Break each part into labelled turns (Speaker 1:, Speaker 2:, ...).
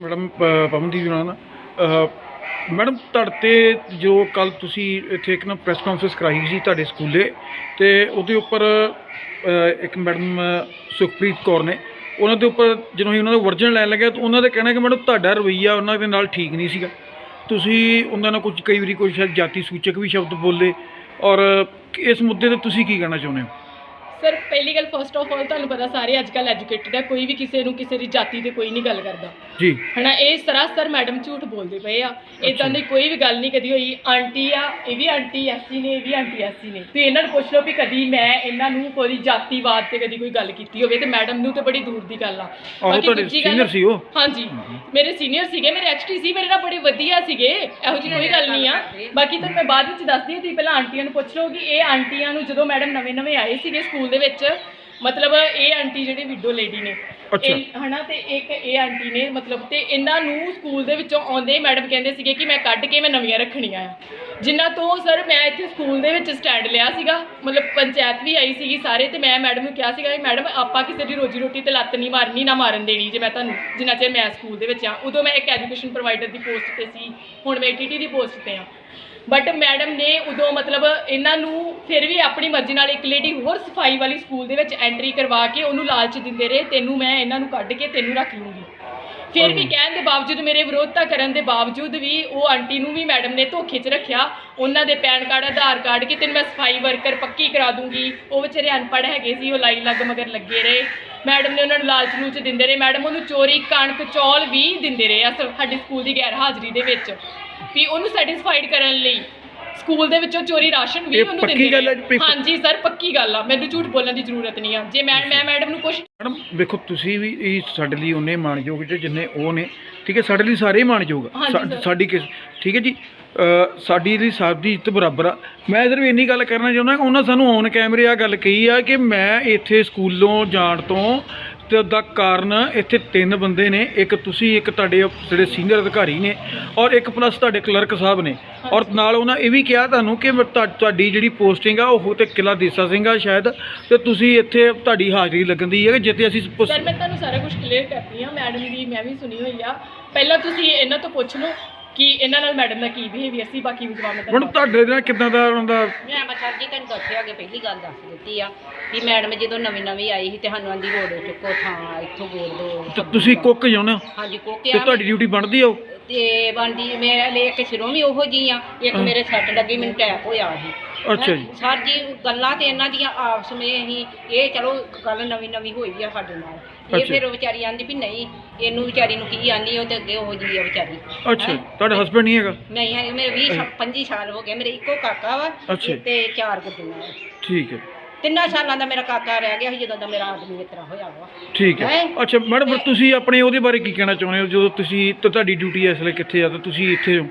Speaker 1: Madam ਪ- ਪਵਨਦੀਪ ਜੀ ਨਾਲ ਅਹ, ਮੈਡਮ ਤੁਹਾਡੇ ਤੇ ਜੋ ਕੱਲ ਤੁਸੀਂ ਇੱਥੇ ਇੱਕ ਨਾ ਪ੍ਰੈਸ ਕਾਨਫਰੰਸ ਕਰਾਈ ਸੀ ਤੁਹਾਡੇ ਸਕੂਲੇ ਤੇ ਉਹਦੇ ਉੱਪਰ ਇੱਕ ਮੈਡਮ ਸੁਖਪ੍ਰੀਤ ਕੌਰ ਨੇ ਉਹਨਾਂ ਦੇ ਉੱਪਰ ਜਦੋਂ ਅਸੀਂ ਉਹਨਾਂ ਦਾ ਵਰਜਨ ਲੈਣ ਲੱਗਿਆ ਤਾਂ ਉਹਨਾਂ ਦਾ ਕਹਿਣਾ ਕਿ ਮੈਡਮ ਤੁਹਾਡਾ ਰਵੱਈਆ ਉਹਨਾਂ ਦੇ ਨਾਲ ਠੀਕ ਨਹੀਂ ਸੀਗਾ। ਤੁਸੀਂ ਉਹਨਾਂ ਨਾਲ ਕੁਝ ਕਈ ਵਾਰੀ ਕੋਈ ਸ਼ਾਇਦ ਜਾਤੀ ਸੂਚਕ ਵੀ ਸ਼ਬਦ ਬੋਲੇ ਔਰ ਇਸ ਮੁੱਦੇ ਤੇ ਤੁਸੀਂ ਕੀ ਕਹਿਣਾ ਚਾਹੁੰਦੇ ਹੋ?
Speaker 2: ਸਰ ਪਹਿਲੀ ਗੱਲ ਫਸਟ ਆਫ ਆਲ ਤੁਹਾਨੂੰ ਪਤਾ ਸਾਰੇ ਅੱਜ ਕੱਲ੍ਹ ਐਜੂਕੇਟਡ ਹੈ ਕੋਈ ਵੀ ਕਿਸੇ ਨੂੰ ਕਿਸੇ ਦੀ ਜਾਤੀ ਤੇ ਕੋਈ ਨਹੀਂ ਗੱਲ ਕਰਦਾ।
Speaker 1: ਜੀ।
Speaker 2: ਹਨਾ ਇਹ ਸਰਾਸਰ ਮੈਡਮ ਝੂਠ ਬੋਲਦੇ ਪਏ ਆ। ਇਦਾਂ ਦੀ ਕੋਈ ਵੀ ਗੱਲ ਨਹੀਂ ਕਦੀ ਹੋਈ ਆਂਟੀ ਆ ਇਹ ਵੀ ਆਂਟੀ ਐਸੀ ਨੇ ਇਹ ਵੀ ਆਂਟੀ ਐਸੀ ਨੇ। ਤੇ ਇਹਨਾਂ ਨੂੰ ਪੁੱਛ ਲਓ ਵੀ ਕਦੀ ਮੈਂ ਇਹਨਾਂ ਨੂੰ ਕੋਈ ਜਾਤੀਵਾਦ ਤੇ ਕਦੀ ਕੋਈ ਗੱਲ ਕੀਤੀ ਹੋਵੇ ਤੇ ਮੈਡਮ ਨੂੰ ਤੇ ਬੜੀ ਦੂਰ ਦੀ ਗੱਲ ਆ।
Speaker 1: ਆਹੋ ਤੁਹਾਡੇ
Speaker 2: ਦੂਜੀ ਗੱਲ-
Speaker 1: ਸੀਨੀਅਰ ਸੀ ਉਹ?
Speaker 2: ਹਾਂਜੀ। ਮੇਰੇ ਸੀਨੀਅਰ ਸੀਗੇ ਮੇਰੇ ਐਚਟੀ ਸੀ ਮੇਰੇ ਨਾਲ ਬੜੇ ਵਧੀਆ ਸੀਗੇ ਇਹੋ ਜਿਹੀ ਕੋਈ ਗੱਲ ਨਹੀਂ ਆ। ਬਾਕੀ ਤਾਂ ਮੈਂ ਬਾਅਦ ਵਿੱਚ ਦੱਸਦੀ ਹਾਂ ਤੁਸੀਂ ਪਹਿਲਾਂ ਆਂਟੀਆਂ ਨੂੰ ਪੁੱਛ ਲਓ ਕਿ ਇਹ ਆਂਟੀਆਂ ਨੂੰ ਜਦੋਂ ਮੈਡਮ ਨਵੇਂ ਨਵੇਂ ਆਏ ਸੀਗੇ ਸਕੂਲ ਦੇ ਵਿੱਚ ਮਤਲਬ ਇਹ ਆਂਟੀ ਜਿਹੜੀ ਵਿਡੋ ਲੇਡੀ ਨੇ
Speaker 1: ਅੱਛਾ।
Speaker 2: ਇਹ- ਹਨਾ ਤੇ ਇੱਕ ਇਹ ਆਂਟੀ ਨੇ ਮਤਲਬ ਤੇ ਇਹਨਾਂ ਨੂੰ ਸਕੂਲ ਦੇ ਵਿੱਚੋਂ ਆਉਂਦੇ ਹੀ ਮੈਡਮ ਕਹਿੰਦੇ ਸੀਗੇ ਕਿ ਮੈਂ ਕੱਢ ਕੇ ਮੈਂ ਨਵੀਆਂ ਰੱਖਣੀਆਂ ਆ ਜਿਨ੍ਹਾਂ ਤੋਂ ਸਰ ਮੈਂ ਇੱਥੇ ਸਕੂਲ ਦੇ ਵਿੱਚ ਸਟੈਂਡ ਲਿਆ ਸੀਗਾ ਮਤਲਬ ਪੰਚਾਇਤ ਵੀ ਆਈ ਸੀਗੀ ਸਾਰੇ ਤੇ ਮੈਂ ਮੈਡਮ ਨੂੰ ਕਿਹਾ ਸੀਗਾ ਕਿ ਮੈਡਮ ਆਪਾਂ ਕਿਸੇ ਦੀ ਰੋਜੀ ਰੋਟੀ ਤੇ ਲੱਤ ਨਹੀਂ ਮਾਰਨੀ ਨਾ ਮਾਰਨ ਦੇਣੀ ਜੇ ਮੈਂ ਤੁਹਾਨੂੰ ਜਿੰਨਾ ਚਿਰ ਮੈਂ ਸਕੂਲ ਦੇ ਵਿੱਚ ਆ ਉਦੋਂ ਮੈਂ ਇੱਕ ਐਜੂਕੇਸ਼ਨ ਪ੍ਰੋਵਾਈਡਰ ਦੀ ਪੋਸਟ ਤੇ ਸੀ ਹੁਣ ਮੈਂ ਟੀਟੀ ਦੀ ਪੋਸਟ ਤੇ ਆ ਬਟ ਮੈਡਮ ਨੇ ਉਦੋਂ ਮਤਲਬ ਇਹਨਾਂ ਨੂੰ ਫਿਰ ਵੀ ਆਪਣੀ ਮਰਜ਼ੀ ਨਾਲ ਇੱਕ ਲੇਡੀ ਹੋਰ ਸਫ਼ਾਈ ਵਾਲੀ ਸਕੂਲ ਦੇ ਵਿੱਚ ਐਂਟਰੀ ਕਰਵਾ ਕੇ ਉਹਨੂੰ ਲਾਲਚ ਦਿੰਦੇ ਰਹੇ ਤੈਨੂੰ ਮੈਂ ਇਹਨਾਂ ਨੂੰ ਕੱਢ ਕੇ ਤੈਨੂੰ ਰੱਖ ਲੂੰਗੀ। ਫਿਰ ਵੀ ਕਹਿਣ ਦੇ ਬਾਵਜੂਦ ਮੇਰੇ ਵਿਰੋਧਤਾ ਕਰਨ ਦੇ ਬਾਵਜੂਦ ਵੀ ਉਹ ਆਂਟੀ ਨੂੰ ਵੀ ਮੈਡਮ ਨੇ ਧੋਖੇ 'ਚ ਰੱਖਿਆ। ਉਹਨਾਂ ਦੇ ਪੈਨ ਕਾਰਡ ਆਧਾਰ ਕਾਰਡ ਕਿ ਤੈਨੂੰ ਮੈਂ ਸਫ਼ਾਈ ਵਰਕਰ ਪੱਕੀ ਕਰਾ ਦੂੰਗੀ। ਉਹ ਵਿਚਾਰੇ ਅਨਪੜ੍ਹ ਹੈਗੇ ਸੀ ਉਹ ਲਾਈ ਲੱਗ ਮਗਰ ਲੱਗੇ ਰਹੇ। ਮੈਡਮ ਨੇ ਉਹਨਾਂ ਨੂੰ ਲਾਲਚ ਲੂਚ ਦਿੰਦੇ ਰਹੇ। ਮੈਡਮ ਉਹਨੂੰ ਚੋਰੀ ਕਣਕ ਚੌਲ ਵੀ ਦਿੰਦੇ ਰਹੇ ਅਸਲ ਸਾਡੀ ਸਕੂਲ ਦੀ ਗੈਰ ਹਾਜ਼ਰੀ ਦੇ ਵਿੱਚ। ਵੀ ਉਹਨੂੰ ਸੈਟੀਸਫਾਈਡ ਕਰਨ ਲਈ ਸਕੂਲ ਦੇ ਵਿੱਚੋਂ ਚੋਰੀ ਰਾਸ਼ਨ ਵੀ
Speaker 1: ਇਹ
Speaker 2: ਉਹਨੂੰ
Speaker 1: ਪੱਕੀ
Speaker 2: ਦਿੰਦੇ
Speaker 1: ਗੱਲ ਹੈ
Speaker 2: ਰਹੇ।
Speaker 1: ਜੀ, ਪੱਕੀ-
Speaker 2: ਹਾਂਜੀ ਸਰ ਪੱਕੀ ਗੱਲ ਆ। ਮੈਨੂੰ ਝੂਠ ਬੋਲਣ ਦੀ ਜ਼ਰੂਰਤ ਨਹੀਂ ਆ। ਜੇ ਮੈਂ ਮੈਂ ਮੈਡਮ ਨੂੰ ਕੁਛ
Speaker 1: ਮੈਡਮ ਵੇਖੋ ਤੁਸੀਂ ਵੀ ਇਹ ਸਾਡੇ ਲਈ ਉਹਨੇ ਮਾਣਯੋਗ ਜੇ ਜਿੰਨੇ ਉਹ ਨੇ ਠੀਕ ਹੈ ਸਾਡੇ ਲਈ ਸਾਰੇ ਹੀ ਮਾਣਯੋਗ ਆ।
Speaker 2: ਹਾਂਜੀ
Speaker 1: ਸਾ-
Speaker 2: ਸਰ।
Speaker 1: ਸਾਡੀ ਕਿਸ ਠੀਕ ਹੈ ਜੀ। ਸਾਡੀ ਲਈ ਸਭ ਦੀ ਇੱਜ਼ਤ ਬਰਾਬਰ ਆ। ਮੈਂ ਇਧਰ ਵੀ ਇੰਨੀ ਗੱਲ ਕਰਨਾ ਚਾਹੁੰਦਾ ਕਿ ਉਹਨਾਂ ਸਾਨੂੰ ਔਨ ਕੈਮਰੇ ਆ ਗੱਲ ਕਹੀ ਆ ਕਿ ਮੈਂ ਇੱਥੇ ਸਕੂਲੋਂ ਜਾਣ ਤੋਂ ਤੇ ਦਾ ਕਾਰਨ ਇੱਥੇ ਤਿੰਨ ਬੰਦੇ ਨੇ ਇੱਕ ਤੁਸੀਂ ਇੱਕ ਤੁਹਾਡੇ ਜਿਹੜੇ ਸੀਨੀਅਰ ਅਧਿਕਾਰੀ ਨੇ ਔਰ ਇੱਕ ਪਲੱਸ ਤੁਹਾਡੇ ਕਲਰਕ ਸਾਹਿਬ ਨੇ। ਔਰ ਨਾਲ ਉਹਨਾਂ ਇਹ ਵੀ ਕਿਹਾ ਤੁਹਾਨੂੰ ਕਿ ਤੁਹਾਡੀ ਜਿਹੜੀ ਪੋਸਟਿੰਗ ਆ ਉਹ ਤੇ ਕਿਲਾ ਦੇਸਾ ਸਿੰਘ ਆ ਸ਼ਾਇਦ ਤੇ ਤੁਸੀਂ ਇੱਥੇ ਤੁਹਾਡੀ ਹਾਜ਼ਰੀ ਲੱਗਣ ਦੀ ਹੈ ਕਿ ਜਿੱਤੇ ਅਸੀਂ
Speaker 2: ਸਰ ਮੈਂ ਤੁਹਾਨੂੰ ਸਾਰਾ ਕੁਝ ਕਲੀਅਰ ਕਰਦੀ ਹਾਂ ਮੈਡਮ ਦੀ ਮੈਂ ਵੀ ਸੁਣੀ ਹੋਈ ਆ। ਪਹਿਲਾਂ ਤੁਸੀਂ ਇਹਨਾਂ ਤੋਂ ਪੁੱਛ ਲਓ ਕਿ ਇਹਨਾਂ ਨਾਲ ਮੈਡਮ ਦਾ ਕੀ ਬਿਹੇਵੀਅਰ ਸੀ ਬਾਕੀ ਵੀ ਜਵਾਬ ਮੈਂ
Speaker 1: ਹੁਣ
Speaker 2: ਤੁਹਾਨੂੰ
Speaker 1: ਤੁਹਾਡੇ ਨਾਲ ਕਿੱਦਾਂ ਦਾ ਉਹਨਾਂ ਦਾ?
Speaker 3: ਮੈਂ ਮਸਰ ਜੀ ਤੈਨੂੰ ਦੱਸਿਆ ਕਿ ਪਹਿਲੀ ਗੱਲ ਦੱਸ ਦਿੱਤੀ ਆ ਵੀ ਮੈਡਮ ਜਦੋਂ ਨਵੀਂ ਨਵੀਂ ਆਈ ਸੀ ਤੇ ਸਾਨੂੰ ਆਂਦੀ ਰੋਡ ਚੁੱਕੋ ਥਾਂ ਇੱਥੋਂ ਬੋਲ ਦੋ
Speaker 1: ਤੇ ਤੁਸੀਂ ਕੁੱਕ ਜਾਉਣਾ
Speaker 3: ਹਾਂਜੀ
Speaker 1: ਤੇ
Speaker 3: ਕੋਕਿਆ
Speaker 1: ਤੁਹਾਡੀ ਡਿਊਟੀ ਬਣਦੀ ਆ ਉਹ?
Speaker 3: ਤੇ ਬਾਂਡੀ ਮੇਰੇ ਲਈ ਇੱਕ ਸਿਰੋਂ ਵੀ ਉਹੋ ਜੀ ਆ ਇੱਕ। ਮੇਰੇ ਸੱਟ ਲੱਗੀ ਮੈਨੂੰ ਟੈਪ ਹੋਇਆ ਸੀ
Speaker 1: ਅੱਛਾ ਜੀ
Speaker 3: ਸਰ ਜੀ ਗੱਲਾਂ ਤੇ ਇਹਨਾਂ ਦੀਆਂ ਆਪਸ ਵਿੱਚ ਹੀ ਇਹ ਚਲੋ ਗੱਲ ਨਵੀਂ ਨਵੀਂ ਹੋਈ ਆ ਸਾਡੇ ਨਾਲ ਇਹ। ਫਿਰ ਉਹ ਵਿਚਾਰੀ ਆਂਦੀ ਵੀ ਨਹੀਂ ਇਹਨੂੰ ਵਿਚਾਰੀ ਨੂੰ ਕੀ ਆਨੀ ਉਹ ਤੇ ਅੱਗੇ ਉਹੋ ਜੀ ਆ ਵਿਚਾਰੀ
Speaker 1: ਅੱਛਾ? ਤੁਹਾਡਾ ਹਸਬੰਡ ਨਹੀਂ ਹੈਗਾ
Speaker 3: ਨਹੀਂ ਹੈ ਮੇਰੇ 20 25 ਸਾਲ ਹੋ ਗਏ ਮੇਰੇ ਇੱਕੋ ਕਾਕਾ ਵਾ। ਤੇ ਚਾਰ ਗੁੱਡੀਆਂ।
Speaker 1: ਠੀਕ ਹੈ
Speaker 3: ਤਿੰਨਾਂ ਸਾਲਾਂ ਦਾ ਮੇਰਾ ਕਾਕਾ ਰਹਿ ਗਿਆ ਸੀ ਜਦੋਂ ਦਾ ਮੇਰਾ ਆਦਮੀ ਇਸ ਤਰ੍ਹਾਂ ਹੋਇਆ ਵਾ।
Speaker 1: ਠੀਕ ਹੈ।
Speaker 3: ਹੈਂ?
Speaker 1: ਅੱਛਾ ਮੈਡਮ ਫਿਰ ਤੁਸੀਂ ਆਪਣੇ ਉਹਦੇ ਬਾਰੇ ਕੀ ਕਹਿਣਾ ਚਾਹੁੰਦੇ ਹੋ? ਜਦੋਂ ਤੁਸੀਂ ਤੇ ਤੁਹਾਡੀ ਡਿਊਟੀ ਇਸ ਵੇਲੇ ਕਿੱਥੇ ਆ ਤੇ ਤੁਸੀਂ ਇੱਥੇ ਹੋ।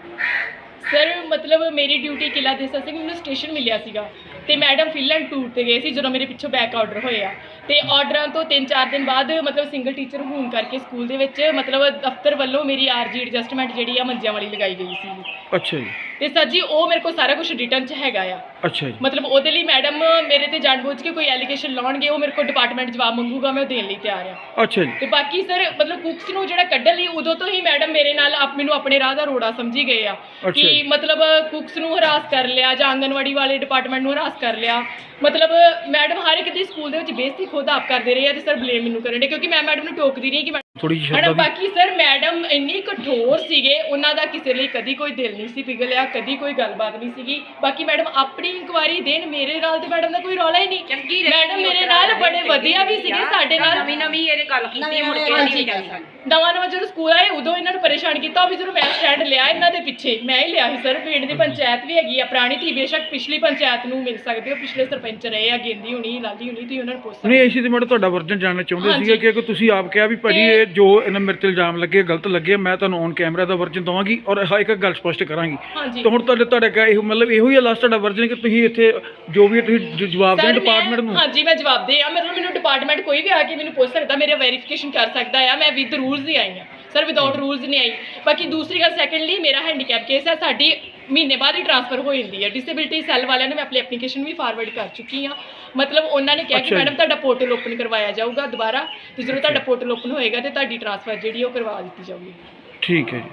Speaker 2: ਸਰ ਮਤਲਬ ਮੇਰੀ ਡਿਊਟੀ ਕਿਲਾ ਦੇਸਾ ਸਿੰਘ ਮੈਨੂੰ ਸਟੇਸ਼ਨ ਮਿਲਿਆ ਸੀਗਾ। ਤੇ ਮੈਡਮ ਫਿਨਲੈਂਡ ਟੂਰ ਤੇ ਗਏ ਸੀ ਜਦੋਂ ਮੇਰੇ ਪਿੱਛੋਂ ਬੈਕ ਆਰਡਰ ਹੋਏ ਆ। ਤੇ ਆਰਡਰਾਂ ਤੋਂ 3-4 ਦਿਨ ਬਾਅਦ ਮਤਲਬ ਸਿੰਗਲ ਟੀਚਰ ਹੋਣ ਕਰਕੇ ਸਕੂਲ ਦੇ ਵਿੱਚ ਮਤਲਬ ਦਫ਼ਤਰ ਵੱਲੋਂ ਮੇਰੀ ਆਰਜੀ ਐਡਜਸਟਮੈਂਟ ਜਿਹੜੀ ਆ ਮੰਜਿਆਂ ਵਾਲੀ ਲਗਾਈ ਗਈ ਸੀ।
Speaker 1: ਅੱਛਾ ਜੀ।
Speaker 2: ਤੇ ਸਰ ਜੀ ਉਹ ਮੇਰੇ ਕੋਲ ਸਾਰਾ ਕੁਝ ਰਿਟਰਨ 'ਚ ਹੈਗਾ ਆ।
Speaker 1: ਅੱਛਾ ਜੀ।
Speaker 2: ਮਤਲਬ ਉਹਦੇ ਲਈ ਮੈਡਮ ਮੇਰੇ ਤੇ ਜਾਣਬੁੱਝ ਕੇ ਕੋਈ ਐਲੀਗੇਸ਼ਨ ਲਾਉਣਗੇ ਉਹ ਮੇਰੇ ਕੋਲ ਡਿਪਾਰਟਮੈਂਟ ਜਵਾਬ ਮੰਗੂਗਾ ਮੈਂ ਉਹ ਦੇਣ ਲਈ ਤਿਆਰ ਆ
Speaker 1: ਅੱਛਾ ਜੀ।
Speaker 2: ਤੇ ਬਾਕੀ ਸਰ ਮਤਲਬ ਕੁਕਸ ਨੂੰ ਜਿਹੜਾ ਕੱਢਣ ਲਈ ਉਦੋਂ ਤੋਂ ਹੀ ਮੈਡਮ ਮੇਰੇ ਨਾਲ ਆਪ ਮੈਨੂੰ ਆਪਣੇ ਰਾਹ ਦਾ ਰੋੜਾ ਸਮਝੀ ਗਏ ਆ ਕਿ। ਮਤਲਬ ਕੁਕਸ ਨੂੰ ਹਰਾਸ ਕਰ ਲਿਆ ਜਾਂ ਆਂਗਨਵਾੜੀ ਵਾਲੇ ਡਿਪਾਰਟਮੈਂਟ ਨੂੰ ਹਰਾਸ ਕਰ ਲਿਆ। ਮਤਲਬ ਮੈਡਮ ਹਰ ਇੱਕ ਦੀ ਸਕੂਲ ਦੇ ਵਿੱਚ ਬੇਇੱਜ਼ਤੀ ਖੁਦ ਆਪ ਕਰਦੇ ਰਹੇ ਆ ਤੇ ਸਰ ਬਲੇਮ ਮੈਨੂੰ ਕਰਨ ਦੇ ਕਿਉਂਕਿ ਮੈਂ ਮੈਡਮ ਨੂੰ ਟੋਕਦੀ ਰਹੀ ਕਿ
Speaker 1: ਥੋੜੀ ਜਿਹੀ
Speaker 2: ਹਣਾ
Speaker 1: ਸ਼ਬਦਾਂ ਦੀ
Speaker 2: ਬਾਕੀ ਸਰ ਮੈਡਮ ਇੰਨੀ ਕਠੋਰ ਸੀਗੇ ਉਹਨਾਂ ਦਾ ਕਿਸੇ ਲਈ ਕਦੀ ਕੋਈ ਦਿਲ ਨਹੀਂ ਸੀ ਪਿਘਲਿਆ ਕਦੀ ਕੋਈ ਗੱਲਬਾਤ ਨਹੀਂ ਸੀਗੀ। ਬਾਕੀ ਮੈਡਮ ਆਪਣੀ ਇਨਕੁਆਇਰੀ ਦੇਣ ਮੇਰੇ ਨਾਲ ਤੇ ਮੈਡਮ ਦਾ ਕੋਈ ਰੌਲਾ ਹੀ ਨਹੀਂ।
Speaker 3: ਚੰਗੀ ਰਹੀ
Speaker 2: ਮੈਡਮ ਮੇਰੇ ਨਾਲ ਬੜੇ ਵਧੀਆ ਵੀ ਸੀਗੇ ਸਾਡੇ ਨਾਲ
Speaker 3: ਨਵੀਂ ਨਵੀਂ ਇਹਦੇ ਗੱਲ ਕੀਤੀ ਮੁੜ ਕੇ। ਨਹੀਂ ਜਾਂਦੀ
Speaker 2: ਨਵਾਂ ਨਵਾਂ ਜਦੋਂ ਸਕੂਲ ਆਏ ਉਦੋਂ ਇਹਨਾਂ ਨੂੰ ਪਰੇਸ਼ਾਨ ਕੀਤਾ ਉਹ ਵੀ ਜਦੋਂ ਮੈਂ ਸਟੈਂਡ ਲਿਆ ਇਹਨਾਂ ਦੇ ਪਿੱਛੇ ਮੈਂ ਹੀ ਲਿਆ ਸੀ ਸਰ ਪਿੰਡ ਦੀ ਪੰਚਾਇਤ ਵੀ ਹੈਗੀ ਆ ਪੁਰਾਣੀ ਧੀ ਬੇਸ਼ੱਕ ਪਿਛਲੀ ਪੰਚਾਇਤ ਨੂੰ ਮਿਲ ਸਕਦੇ ਹੋ ਪਿਛਲੇ ਸਰਪੰਚ ਰਹੇ ਆ ਗੇਂਦੀ ਹੁਣੀ ਲਾਲੀ ਹੁਣੀ ਤੁਸੀਂ ਉਹਨਾਂ ਨੂੰ ਪੁੱਛ ਸਕਦੇ
Speaker 1: ਨਹੀਂ ਇਸੇ ਤੇ ਮੈਡਮ ਤੁਹਾਡਾ ਵਰਜਨ ਜਾਣਨਾ ਚਾਹੁੰਦੇ
Speaker 2: ਹਾਂਜੀ।
Speaker 1: ਸੀਗੇ ਕਿ ਤੁਸੀਂ ਆਪ ਕਿਹਾ ਵੀ ਭਾਜੀ
Speaker 2: ਤੇ-
Speaker 1: ਇਹ ਜੋ ਇਹਨਾਂ ਮੇਰੇ ਤੇ ਇਲਜ਼ਾਮ ਲੱਗੇ ਗਲਤ ਲੱਗੇ ਮੈਂ ਤੁਹਾਨੂੰ ਔਨ ਕੈਮਰਾ ਦਾ ਵਰਜਨ ਦਵਾਂਗੀ ਔਰ ਹਾਂ ਇੱਕ ਗੱਲ ਸਪਸ਼ਟ ਕਰਾਂਗੀ। ਤਾਂ ਹੁਣ ਤੁਹਾਡੇ ਤੁਹਾਡਾ ਕਿਹਾ ਇਹੋ ਮਤਲਬ ਇਹੋ ਹੀ ਲਾਸਟ ਤੁਹਾਡਾ ਵਰਜਨ ਕਿ ਤੁਸੀਂ ਇੱਥੇ ਜੋ ਵੀ ਤੁਸੀਂ ਜ- ਜਵਾਬ
Speaker 2: ਮੈਂ-
Speaker 1: ਡਿਪਾਰਟਮੈਂਟ ਨੂੰ।
Speaker 2: ਹਾਂਜੀ ਮੈਂ ਜਵਾਬ ਦੇ ਆ। ਮਤਲਬ ਮੈਨੂੰ ਡਿਪਾਰਟਮੈਂਟ ਕੋਈ ਵੀ ਆ ਕੇ ਮੈਨੂੰ ਪੁੱਛ ਸਕਦਾ ਮੇਰੇ ਵੈਰੀਫਿਕੇਸ਼ਨ ਕਰ ਸਕਦਾ ਆ। ਮੈਂ ਵਿਦ ਰੂਲਸ ਹੀ ਆਈ ਆ। ਸਰ ਵਿਦਆਊਟ ਰੂਲਸ ਨਹੀਂ ਆਈ। ਬਾਕੀ ਦੂਸਰੀ ਗੱਲ ਸੈਕੰਡਲੀ ਮੇਰਾ ਹੈਂਡੀਕੈਪ ਕੇਸ ਹੈ। ਸਾਡੀ ਮਹੀਨੇ ਬਾਅਦ ਹੀ ਟ੍ਰਾਂਸਫਰ ਹੋ ਜਾਂਦੀ ਹੈ। ਡਿਸੇਬਿਲਟੀ ਸੈੱਲ ਵਾਲਿਆਂ ਨੇ ਮੈਂ ਆਪਣੀ ਐਪਲੀਕੇਸ਼ਨ ਵੀ ਫਾਰਵਰਡ ਕਰ ਚੁੱਕੀ ਹਾਂ। ਮਤਲਬ ਉਹਨਾਂ ਨੇ ਕਿਹਾ ਕਿ। ਮੈਡਮ ਤੁਹਾਡਾ ਪੋਰਟਲ ਓਪਨ ਕਰਵਾਇਆ ਜਾਊਗਾ ਦੁਬਾਰਾ। ਤੇ ਜਦੋਂ ਤੁਹਾਡਾ ਪੋਰਟਲ ਓਪਨ ਹੋਏਗਾ ਤੇ ਤੁਹਾਡੀ ਟ੍ਰਾਂਸਫਰ ਜਿਹੜੀ ਉਹ ਕਰਵਾ ਦਿੱਤੀ ਜਾਊਗੀ।
Speaker 1: ਠੀਕ ਹੈ ਜੀ।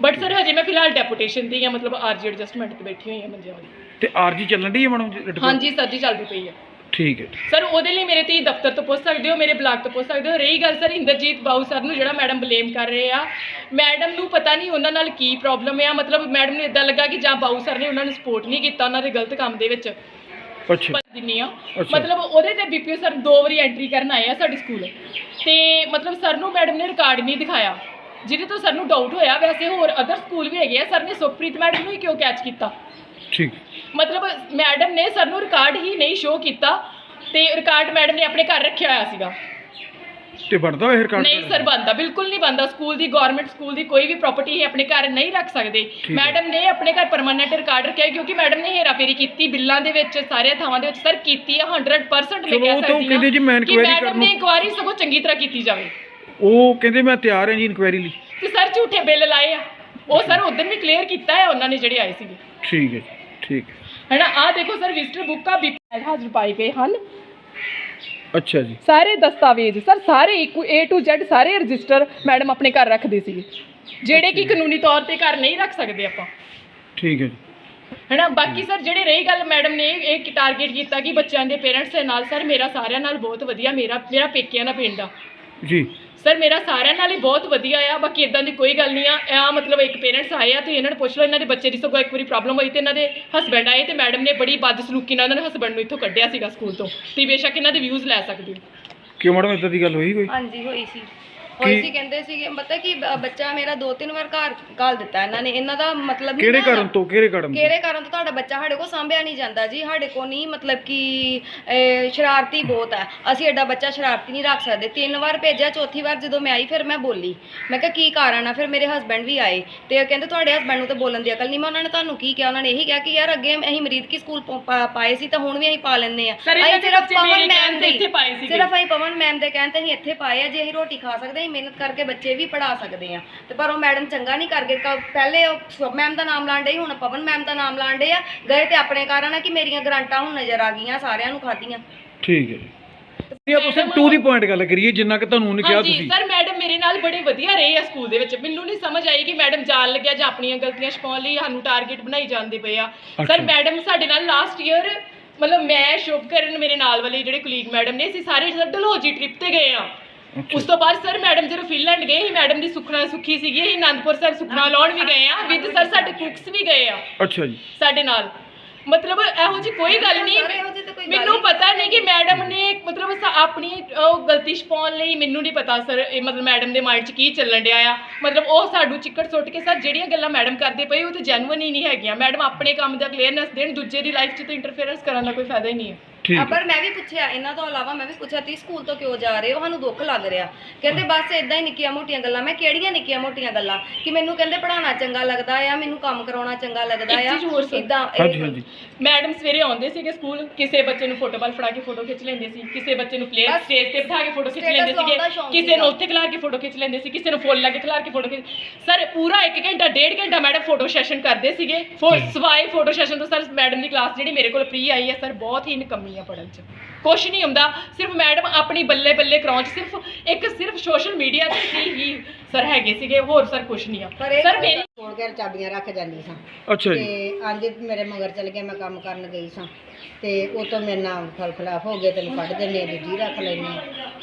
Speaker 2: ਬਟ ਸਰ ਹਜੇ ਮੈਂ ਫਿਲਹਾਲ ਡੈਪੂਟੇਸ਼ਨ ਦੀ ਹਾਂ। ਮਤਲਬ ਆਰਜੀ ਐਡਜਸਟਮੈਂਟ ਤੇ ਬੈਠੀ ਹੋਈ ਹਾਂ ਮੰਜੇ ਵਾਲੀ।
Speaker 1: ਤੇ ਆਰਜੀ ਚੱਲਣ ਦੀ ਹੈ ਮੈਡਮ?
Speaker 2: ਹਾਂਜੀ ਸਰ ਜੀ ਚੱਲਦੀ ਪਈ ਹੈ।
Speaker 1: ਠੀਕ ਹੈ।
Speaker 2: ਸਰ ਉਹਦੇ ਲਈ ਮੇਰੇ ਤੇ ਦਫ਼ਤਰ ਤੋਂ ਪੁੱਛ ਸਕਦੇ ਹੋ ਮੇਰੇ ਬਲਾਕ ਤੋਂ ਪੁੱਛ ਸਕਦੇ ਹੋ। ਰਹੀ ਗੱਲ ਸਰ ਇੰਦਰਜੀਤ ਬਾਊ ਸਰ ਨੂੰ ਜਿਹੜਾ ਮੈਡਮ ਬਲੇਮ ਕਰ ਰਹੇ ਆ। ਮੈਡਮ ਨੂੰ ਪਤਾ ਨਹੀਂ ਉਹਨਾਂ ਨਾਲ ਕੀ ਪ੍ਰੋਬਲਮ ਆ। ਮਤਲਬ ਮੈਡਮ ਨੂੰ ਇਦਾਂ ਲੱਗਾ ਕਿ ਜਾਂ ਬਾਊ ਸਰ ਨੇ ਉਹਨਾਂ ਨੂੰ ਸਪੋਰਟ ਨਹੀਂ ਕੀਤਾ ਉਹਨਾਂ ਦੇ ਗਲਤ ਕੰਮ ਦੇ ਵਿੱਚ।
Speaker 1: ਅੱਛਾ।
Speaker 2: ਪਤਾ ਦਿੰਨੀ ਆ।
Speaker 1: ਅੱਛਾ।
Speaker 2: ਮਤਲਬ ਉਹਦੇ ਤੇ ਬੀਪੀਓ ਸਰ ਦੋ ਵਾਰੀ ਐਂਟਰੀ ਕਰਨ ਆਏ ਆ ਸਾਡੇ ਸਕੂਲ ਤੇ ਮਤਲਬ ਸਰ ਨੂੰ ਮੈਡਮ ਨੇ ਰਿਕਾਰਡ ਨਹੀਂ ਦਿਖਾਇਆ। ਜਿਹਦੇ ਤੋਂ ਸਰ ਨੂੰ ਡਾਊਟ ਹੋਇਆ ਵੈਸੇ ਹੋਰ ਅਦਰ ਸਕੂਲ ਵੀ ਹੈਗੇ ਆ। ਸਰ ਨੇ ਸੁਖਪ੍ਰੀਤ ਮੈਡਮ ਨੂੰ ਹੀ ਕਿਉਂ ਕੈਚ ਕੀਤਾ?
Speaker 1: ਠੀਕ।
Speaker 2: ਮਤਲਬ ਮੈਡਮ ਨੇ ਸਰ ਨੂੰ ਰਿਕਾਰਡ ਹੀ ਨਹੀਂ ਸ਼ੋਅ ਕੀਤਾ ਤੇ ਰਿਕਾਰਡ ਮੈਡਮ ਨੇ ਆਪਣੇ ਘਰ ਰੱਖਿਆ ਹੋਇਆ ਸੀਗਾ।
Speaker 1: ਤੇ ਬਣਦਾ ਹੈ ਰਿਕਾਰਡ
Speaker 2: ਨਹੀਂ ਸਰ ਬੰਦਾ ਬਿਲਕੁਲ ਨਹੀਂ ਬੰਦਾ ਸਕੂਲ ਦੀ ਗਵਰਨਮੈਂਟ ਸਕੂਲ ਦੀ ਕੋਈ ਵੀ ਪ੍ਰਾਪਰਟੀ ਹੈ ਆਪਣੇ ਘਰ ਨਹੀਂ ਰੱਖ ਸਕਦੇ।
Speaker 1: ਹੈ।
Speaker 2: ਮੈਡਮ ਨੇ ਆਪਣੇ ਘਰ ਪਰਮਾਨੈਂਟ ਰਿਕਾਰਡ ਰੱਖਿਆ ਹੈ ਕਿਉਂਕਿ ਮੈਡਮ ਨੇ ਹੇਰਾਫੇਰੀ ਕੀਤੀ ਬਿੱਲਾਂ ਦੇ ਵਿੱਚ ਸਾਰੇ ਥਾਵਾਂ ਦੇ ਵਿੱਚ ਸਰ ਕੀਤੀ ਹੈ 100% ਮੈਂ
Speaker 1: ਚਲੋ
Speaker 2: ਕਹਿ
Speaker 1: ਉਹ ਤਾਂ
Speaker 2: ਸਕਦੀ
Speaker 1: ਕਹਿੰਦੇ ਜੀ ਮੈਂ
Speaker 2: ਕਿ
Speaker 1: inquiry
Speaker 2: ਮੈਡਮ
Speaker 1: ਕਰਨ।
Speaker 2: ਨੇ
Speaker 1: ਨੂੰ-
Speaker 2: ਇਨਕੁਆਇਰੀ ਸਗੋਂ ਚੰਗੀ ਤਰ੍ਹਾਂ ਕੀਤੀ ਜਾਵੇ।
Speaker 1: ਉਹ ਕਹਿੰਦੇ ਮੈਂ ਤਿਆਰ ਹਾਂ ਜੀ ਇਨਕੁਆਇਰੀ ਲਈ।
Speaker 2: ਤੇ ਸਰ ਝੂਠੇ ਬਿੱਲ ਲਾਏ ਆ। ਉਹ ਸਰ ਉਦੋਂ ਵੀ ਕਲੀਅਰ ਕੀਤਾ ਹੈ ਉਹਨਾਂ ਨੇ ਜਿਹੜੇ ਆਏ ਸੀਗੇ।
Speaker 1: ਠੀਕ ਹੈ ਜੀ ਠੀਕ ਹੈ।
Speaker 2: ਹੈਨਾ? ਆਹ ਦੇਖੋ ਸਰ ਵਿਜ਼ਟਰ ਬੁੱਕਾਂ ਵੀ ਹਾਜ਼ਰ ਪਾਏ ਗਏ ਹਨ।
Speaker 1: ਅੱਛਾ ਜੀ।
Speaker 2: ਸਾਰੇ ਦਸਤਾਵੇਜ਼ ਸਰ ਸਾਰੇ A to Z ਸਾਰੇ ਰਜਿਸਟਰ ਮੈਡਮ ਆਪਣੇ ਘਰ ਰੱਖਦੇ ਸੀਗੇ। ਜਿਹੜੇ ਕਿ ਕਾਨੂੰਨੀ ਤੌਰ ਤੇ ਘਰ ਨਹੀਂ ਰੱਖ ਸਕਦੇ ਆਪਾਂ।
Speaker 1: ਠੀਕ ਹੈ ਜੀ।
Speaker 2: ਹੈਨਾ? ਬਾਕੀ ਸਰ ਜਿਹੜੇ ਰਹੀ ਗੱਲ ਮੈਡਮ ਨੇ ਇਹ- ਇਹ ਟਾਰਗੇਟ ਕੀਤਾ ਕਿ ਬੱਚਿਆਂ ਦੇ ਪੇਰੈਂਟਸ ਦੇ ਨਾਲ ਸਰ ਮੇਰਾ ਸਾਰਿਆਂ ਨਾਲ ਬਹੁਤ ਵਧੀਆ ਮੇਰਾ ਮੇਰਾ ਪੇਕਿਆਂ ਦਾ ਪਿੰਡ ਆ।
Speaker 1: ਜੀ।
Speaker 2: ਸਰ ਮੇਰਾ ਸਾਰਿਆਂ ਨਾਲ ਹੀ ਬਹੁਤ ਵਧੀਆ ਆ ਬਾਕੀ ਇਦਾਂ ਦੀ ਕੋਈ ਗੱਲ ਨਹੀਂ ਆ। ਆ ਮਤਲਬ ਇੱਕ ਪੇਰੈਂਟਸ ਆਏ ਆ ਤੇ ਇਹਨਾਂ ਨੂੰ ਪੁੱਛ ਲਓ ਇਹਨਾਂ ਦੇ ਬੱਚੇ ਦੀ ਸਗੋਂ ਇੱਕ ਵਾਰੀ ਪ੍ਰੋਬਲਮ ਹੋਈ ਤੇ ਇਹਨਾਂ ਦੇ ਹਸਬੈਂਡ ਆਏ ਤੇ ਮੈਡਮ ਨੇ ਬੜੀ ਬਦਸਲੂਕੀ ਨਾਲ ਉਹਨਾਂ ਦੇ ਹਸਬੈਂਡ ਨੂੰ ਇੱਥੋਂ ਕੱਢਿਆ ਸੀਗਾ ਸਕੂਲ ਤੋਂ। ਤੇ ਬੇਸ਼ੱਕ ਇਹਨਾਂ ਦੇ ਵਿਊਜ਼ ਲੈ ਸਕਦੇ ਹੋ।
Speaker 1: ਕਿਉਂ ਮੈਡਮ ਇਦਾਂ ਦੀ ਗੱਲ ਹੋਈ ਕੋਈ?
Speaker 4: ਹਾਂਜੀ ਹੋਈ ਸੀ। ਸੀ ਕਹਿੰਦੇ ਸੀਗੇ ਪਤਾ ਕਿ ਬ- ਬੱਚਾ ਮੇਰਾ ਦੋ ਤਿੰਨ ਵਾਰ ਘਰ ਘਾਲ ਦਿੱਤਾ ਇਹਨਾਂ ਨੇ ਇਹਨਾਂ ਦਾ ਮਤਲਬ ਨਹੀਂ
Speaker 1: ਕਿਹੜੇ ਕਾਰਨ ਤੋਂ ਕਿਹੜੇ ਕਾਰਨ ਤੋਂ?
Speaker 4: ਕਿਹੜੇ ਕਾਰਨ ਤੋਂ? ਤੁਹਾਡਾ ਬੱਚਾ ਸਾਡੇ ਕੋਲ ਸਾਂਭਿਆ ਨਹੀਂ ਜਾਂਦਾ ਜੀ ਸਾਡੇ ਕੋਲ ਨਹੀਂ ਮਤਲਬ ਕਿ ਅਹ, ਸ਼ਰਾਰਤੀ ਬਹੁਤ ਹੈ। ਅਸੀਂ ਐਡਾ ਬੱਚਾ ਸ਼ਰਾਰਤੀ ਨਹੀਂ ਰੱਖ ਸਕਦੇ। ਤਿੰਨ ਵਾਰ ਭੇਜਿਆ ਚੌਥੀ ਵਾਰ ਜਦੋਂ ਮੈਂ ਆਈ ਫਿਰ ਮੈਂ ਬੋਲੀ। ਮੈਂ ਕਿਹਾ ਕੀ ਕਾਰਨ ਆ? ਫਿਰ ਮੇਰੇ ਹਸਬੰਡ ਵੀ ਆਏ ਤੇ ਉਹ ਕਹਿੰਦੇ ਤੁਹਾਡੇ ਹਸਬੰਡ ਨੂੰ ਤਾਂ ਬੋਲਣ ਦੀ ਅਕਲ ਨਹੀਂ। ਮੈਂ ਉਹਨਾਂ ਨੇ ਤੁਹਾਨੂੰ ਕੀ ਕਿਹਾ? ਉਹਨਾਂ ਨੇ ਇਹੀ ਕਿਹਾ ਕਿ ਯਾਰ ਅੱਗੇ ਅਸੀਂ ਮਰੀਦ ਕੀ ਸਕੂਲ ਪ- ਪਾ- ਪਾਏ ਸੀ ਤਾਂ ਹੁਣ ਵੀ ਅਸੀਂ ਪਾ ਲੈਂਦੇ ਆ
Speaker 2: Sir, ਇਹਨਾਂ
Speaker 4: ਅਸੀਂ
Speaker 2: ਦੇ ਬੱਚੇ ਮੇਰੇ ਕਹਿਣ ਤੇ ਇੱਥੇ ਪਾਏ ਸੀਗੇ।
Speaker 4: ਸਿਰਫ ਅਸੀਂ ਪਵਨ ਮੈਮ ਦੇ ਕਹਿਣ ਤੇ ਅਸੀਂ ਇੱਥੇ ਪਾਏ ਆ। ਜੇ ਅਸੀਂ ਰੋਟੀ ਖਾ ਸਕਦੇ ਅਸੀਂ ਮਿਹਨਤ ਕਰਕੇ ਬੱਚੇ ਵੀ ਪੜਾ ਸਕਦੇ ਆ। ਤੇ ਪਰ ਉਹ ਮੈਡਮ ਚੰਗਾ ਨਹੀਂ ਕਰਕੇ ਪਹਿਲੇ ਉਹ ਮੈਮ ਦਾ ਨਾਮ ਲਾਣ ਡਈ ਹੁਣ ਪਵਨ ਮੈਮ ਦਾ ਨਾਮ ਲਾਣ ਡੇ ਆ। ਗਏ ਤੇ ਆਪਣੇ ਕਾਰਨ ਆ ਕਿ ਮੇਰੀਆਂ ਗਰੰਟਾਂ ਹੁਣ ਨਜ਼ਰ ਆ ਗਈਆਂ ਸਾਰਿਆਂ ਨੂੰ ਖਾਧੀਆਂ।
Speaker 1: ਠੀਕ ਹੈ ਜੀ। ਇਹ ਆਪਾਂ ਸਿਰਫ ਟੂ ਦੀ ਪੁਆਇੰਟ ਗੱਲ ਕਰੀਏ ਜਿੰਨਾ ਕਿ ਤੁਹਾਨੂੰ ਉਹਨੇ ਕਿਹਾ
Speaker 2: ਹਾਂਜੀ
Speaker 1: ਤੁਸੀਂ।
Speaker 2: ਸਰ ਮੈਡਮ ਮੇਰੇ ਨਾਲ ਬੜੇ ਵਧੀਆ ਰਹੇ ਆ ਸਕੂਲ ਦੇ ਵਿੱਚ। ਮੈਨੂੰ ਨਹੀਂ ਸਮਝ ਆਈ ਕਿ ਮੈਡਮ ਜਾਣ ਲੱਗਿਆ ਜਾਂ ਆਪਣੀਆਂ ਗਲਤੀਆਂ ਛਪਾਉਣ ਲਈ ਸਾਨੂੰ ਟਾਰਗੇਟ ਬਣਾਈ ਜਾਂਦੇ ਪਏ ਆ। ਸਰ ਮੈਡਮ ਸਾਡੇ ਨਾਲ ਲਾਸਟ ਈਅਰ ਮਤਲਬ ਮੈਂ ਸ਼ੁਭਕਰਨ ਮੇਰੇ ਨਾਲ ਵਾਲੇ ਜਿਹੜੇ ਕੁਲੀਗ ਮੈਡਮ ਨੇ ਅਸੀਂ ਸਾਰੇ ਡਲਹੌਜੀ ਟ੍ਰਿਪ ਤੇ ਗਏ ਆ। ਉਸ ਤੋਂ ਬਾਅਦ ਸਰ ਮੈਡਮ ਜਦੋਂ ਫਿਨਲੈਂਡ ਗਏ ਸੀ ਮੈਡਮ ਦੀ ਸੁਖਨਾ ਸੁਖੀ ਸੀਗੀ ਅਸੀਂ ਆਨੰਦਪੁਰ ਸਾਹਿਬ ਸੁਖਨਾ ਲਾਉਣ ਵੀ ਗਏ ਆ ਵਿਦ ਸਰ ਸਾਡੇ ਕੁਕਸ ਵੀ ਗਏ ਆ।
Speaker 1: ਅੱਛਾ ਜੀ।
Speaker 2: ਸਾਡੇ ਨਾਲ। ਮਤਲਬ ਇਹੋ ਜੀ ਕੋਈ ਗੱਲ ਨਹੀਂ। ਮੈਨੂੰ। ਪਤਾ ਨਹੀਂ ਕਿ ਮੈਡਮ ਨੇ ਮਤਲਬ ਆਪਣੀ ਉਹ ਗਲਤੀ ਛਪਾਉਣ ਲਈ ਮੈਨੂੰ ਨਹੀਂ ਪਤਾ ਸਰ ਇਹ ਮਤਲਬ ਮੈਡਮ ਦੇ ਮਾਈਂਡ 'ਚ ਕੀ ਚੱਲਣ ਡਿਆ ਆ। ਮਤਲਬ ਉਹ ਸਾਡੂ ਚਿੱਕੜ ਸੁੱਟ ਕੇ ਸਰ ਜਿਹੜੀਆਂ ਗੱਲਾਂ ਮੈਡਮ ਕਰਦੇ ਪਈ ਉਹ ਤੇ ਜੈਨੂਇਨ ਹੀ ਨਹੀਂ ਹੈਗੀਆਂ। ਮੈਡਮ ਆਪਣੇ ਕੰਮ ਦਾ ਕਲੀਅਰਨੈਸ ਦੇਣ ਦੂਜੇ ਦੀ ਲਾਈਫ 'ਚ ਤਾਂ ਇੰਟਰਫੇਰੈਂਸ ਕਰਨ ਦਾ ਕੋਈ ਫਾਇਦਾ ਹੀ ਨਹੀਂ ਹੈ।
Speaker 1: ਠੀਕ
Speaker 4: ਆ,
Speaker 1: ਹੈ
Speaker 4: ਪਰ ਮੈਂ ਵੀ ਪੁੱਛਿਆ ਇਹਨਾਂ ਤੋਂ ਇਲਾਵਾ ਮੈਂ ਵੀ ਪੁੱਛਿਆ ਤੀ ਸਕੂਲ ਤੋਂ ਕਿਉਂ ਜਾ ਰਹੇ ਹੋ? ਸਾਨੂੰ ਦੁੱਖ ਲੱਗ ਰਿਹਾ। ਕਹਿੰਦੇ ਬਸ ਇਦਾਂ ਹੀ ਨਿੱਕੀਆਂ ਮੋਟੀਆਂ ਗੱਲਾਂ। ਮੈਂ ਕਿਹੜੀਆਂ ਨਿੱਕੀਆਂ ਮੋਟੀਆਂ ਗੱਲਾਂ? ਕਿ ਮੈਨੂੰ ਕਹਿੰਦੇ ਪੜਾਉਣਾ ਚੰਗਾ ਲੱਗਦਾ ਆ ਮੈਨੂੰ ਕੰਮ ਕਰਾਉਣਾ ਚੰਗਾ ਲੱਗਦਾ
Speaker 2: ਇੱਕ
Speaker 4: ਆ।
Speaker 2: ਚੀਜ਼ ਹੋਰ ਸਰ।
Speaker 4: ਇਦਾਂ
Speaker 1: ਹਾਂਜੀ ਹਾਂਜੀ।
Speaker 2: ਮੈਡਮ ਸਵੇਰੇ ਆਉਂਦੇ ਸੀਗੇ ਸਕੂਲ ਕਿਸੇ ਬੱਚੇ ਨੂੰ ਫੋਟੋਬਾਲ ਫੜਾ ਕੇ ਫੋਟੋ ਖਿੱਚ ਲੈਂਦੇ ਸੀ ਕਿਸੇ ਬੱਚੇ ਨੂੰ ਪਲੇਅਰ
Speaker 4: ਬਸ
Speaker 2: ਸਟੇਜ ਤੇ ਬਿਠਾ ਕੇ ਫੋਟੋ ਖਿੱਚ
Speaker 4: status
Speaker 2: ਲੈਂਦੇ
Speaker 4: ਲਾਉਣ ਦਾ
Speaker 2: ਸੀਗੇ
Speaker 4: ਸ਼ੌਂਕ
Speaker 2: ਕਿਸੇ
Speaker 4: ਸੀਗਾ।
Speaker 2: ਨੂੰ ਉੱਥੇ ਖਿਲਾਰ ਕੇ ਫੋਟੋ ਖਿੱਚ ਲੈਂਦੇ ਸੀ ਕਿਸੇ ਨੂੰ ਫੁੱਲ ਲਾ ਕੇ ਖਿਲਾਰ ਕੇ ਫੋਟੋ ਖਿੱਚ ਸਰ ਪੂਰਾ 1 ਘੰਟਾ ਡੇਢ ਘੰਟਾ ਮੈਡਮ ਫੋਟੋ ਸੈਸ਼ਨ ਕਰਦੇ ਸੀਗੇ। ਫੋਰ ਸਵਾਈ ਫੋਟੋ ਸੈਸ਼ਨ ਤੋਂ। ਸਰ ਮੈਡਮ ਦੀ ਕਲਾਸ ਜਿਹੜੀ ਮੇਰੇ ਕੋਲ ਪ੍ਰੀ ਆਈ ਹੈ ਸਰ ਬਹੁਤ ਹੀ ਨਕਮੀ ਆ ਪੜਨ ਚ। ਕੁਛ ਨਹੀਂ ਹੁੰਦਾ, ਸਿਰਫ ਮੈਡਮ ਆਪਣੀ ਬੱਲੇ ਬੱਲੇ ਕਰਾਉਣ ਚ, ਸਿਰਫ ਇੱਕ ਸਿਰਫ ਸੋਸ਼ਲ ਮੀਡੀਆ ਤੇ ਹੀ ਹੀ ਸਰ ਹੈਗੇ ਸੀਗੇ ਹੋਰ ਸਰ ਕੁਛ ਨਹੀਂ ਆ।
Speaker 3: ਪਰ ਇਹ
Speaker 2: ਸਰ ਮੇਰੀ
Speaker 3: ਤੋੜ ਕੇ ਚਾਬੀਆਂ ਰੱਖ ਜਾਂਦੀ ਸਾਂ।
Speaker 1: ਅੱਛਾ ਜੀ।
Speaker 3: ਤੇ ਅੱਜ ਮੇਰੇ ਮਗਰ ਚਲ ਕੇ ਮੈਂ ਕੰਮ ਕਰਨ ਗਈ ਸਾਂ। ਤੇ ਉਹ ਤੋਂ ਮੇਰੇ ਨਾਲ ਖਲਖਲਾਫ ਹੋ ਗਏ ਤੈਨੂੰ ਕੱਢ ਦਿੰਨੇ ਦੂਜੀ ਰੱਖ ਲੈਨੇ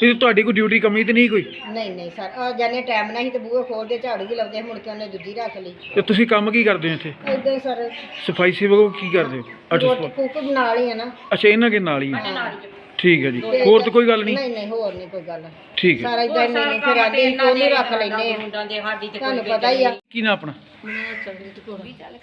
Speaker 1: ਇਹ ਤੁਹਾਡੀ ਕੋਈ ਡਿਊਟੀ ਕਮੀ ਤੇ ਨਹੀਂ ਕੋਈ?
Speaker 3: ਨਹੀਂ ਨਹੀਂ ਸਰ ਆ ਜਾਨੇ ਟਾਈਮ ਨਹੀਂ ਤੇ ਬੂਹੇ ਖੋਲਦੇ ਝਾੜੂ ਵੀ ਲਾਉਂਦੇ ਮੁੜ ਕੇ ਉਹਨੇ ਦੂਜੀ ਰੱਖ ਲਈ।
Speaker 1: ਤੇ ਤੁਸੀਂ ਕੰਮ ਕੀ ਕਰਦੇ ਹੋ ਇੱਥੇ?
Speaker 3: ਇਦਾਂ ਹੀ ਸਰ।
Speaker 1: ਸਫ਼ਾਈ ਸੇਵਕ ਹੋ, ਕੀ ਕਰਦੇ ਹੋ? ਅੱਛਾ
Speaker 3: ਕੁੱਕ ਬਣਾ ਲਈ ਹੈ ਨਾ।
Speaker 1: ਅੱਛਾ ਇਹਨਾਂ ਦੇ ਨਾਲ ਹੀ ਹੈ। ਠੀਕ ਹੈ ਜੀ। ਹੋਰ ਤਾਂ ਕੋਈ ਗੱਲ ਨਹੀਂ?
Speaker 3: ਨਹੀਂ ਨਹੀਂ ਹੋਰ ਨਹੀਂ ਕੋਈ ਗੱਲ।
Speaker 1: ਠੀਕ ਹੈ।
Speaker 3: ਸਾਰਾ ਇਦਾਂ ਹੀ ਨਹੀਂ ਫਿਰ ਆਂਦੇ ਉਹਨੂੰ ਰੱਖ ਲੈਨੇ ਆ
Speaker 5: ਮੁੰਡਾਂ ਦੇ ਸਾਡੀ ਤੇ
Speaker 3: ਤੁਹਾਨੂੰ ਪਤਾ ਹੀ ਆ।
Speaker 1: ਕੀ ਨਾ ਆਪਣਾ?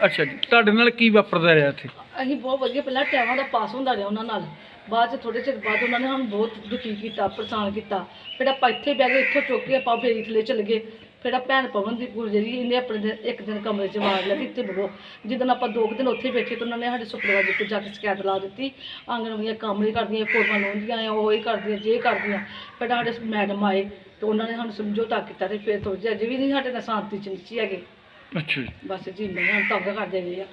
Speaker 1: ਅੱਛਾ ਜੀ ਤੁਹਾਡੇ ਨਾਲ ਕੀ ਵਾਪਰਦਾ ਰਿਹਾ ਇੱਥੇ?
Speaker 6: ਅਸੀਂ ਬਹੁਤ ਵਧੀਆ ਪਹਿਲਾਂ ਟਾਈਮਾਂ ਦਾ ਪਾਸ ਹੁੰਦਾ ਰਿਹਾ ਉਹਨਾਂ ਨਾਲ। ਬਾਅਦ ਚ ਥੋੜੇ ਚਿਰ ਬਾਅਦ ਉਹਨਾਂ ਨੇ ਸਾਨੂੰ ਬਹੁਤ ਦੁਖੀ ਕੀਤਾ ਪਰੇਸ਼ਾਨ ਕੀਤਾ। ਫਿਰ ਆਪਾਂ ਇੱਥੇ ਬਹਿ ਗਏ ਇੱਥੋਂ ਚੁੱਕ ਕੇ ਆਪਾਂ ਬੇਰੀ ਥੱਲੇ ਚਲੇ ਗਏ। ਫਿਰ ਆ ਭੈਣ ਪਵਨ ਦੀ ਗੁਰਜਰੀ ਇਹਨੇ ਆਪਣੇ ਦਿਨ ਇੱਕ ਦਿਨ ਕਮਰੇ 'ਚ ਮਾਰ ਲਿਆ ਕਿ ਇੱਥੇ ਬਵੋ ਜਿੱਦਣ ਆਪਾਂ ਦੋ ਕੁ ਦਿਨ ਉੱਥੇ ਬੈਠੇ ਤਾਂ ਉਹਨਾਂ ਨੇ ਸਾਡੇ ਸੁਪਰਵਾਈਜ਼ਰ ਕੋਲ ਜਾ ਕੇ ਸ਼ਿਕਾਇਤ ਲਾ ਦਿੱਤੀ। ਆਂਗਣਵਾੜੀਆਂ ਕੰਮ ਨਹੀਂ ਕਰਦੀਆਂ ਕੋਰਮਾਂ ਲਾਉਂਦੀਆਂ ਆ ਉਹ ਹੀ ਕਰਦੀਆਂ ਜੇ ਕਰਦੀਆਂ। ਫਿਰ ਸਾਡੇ ਮੈਡਮ ਆਏ ਤੇ ਉਹਨਾਂ ਨੇ ਸਾਨੂੰ ਸਮਝੌਤਾ ਕੀਤਾ ਤੇ ਫਿਰ ਜਿਹੇ ਅਜੇ ਵੀ ਨਹੀਂ ਸਾਡੇ ਨਾਲ ਸ਼ਾਂਤੀ ਚ ਨਹੀਂ ਸੀ ਹੈਗੇ।
Speaker 1: ਅੱਛਾ ਜੀ।
Speaker 6: ਬਸ ਜੀ ਮੈਂ ਤੰਗ ਕਰਦੇ ਰਹੇ ਆ।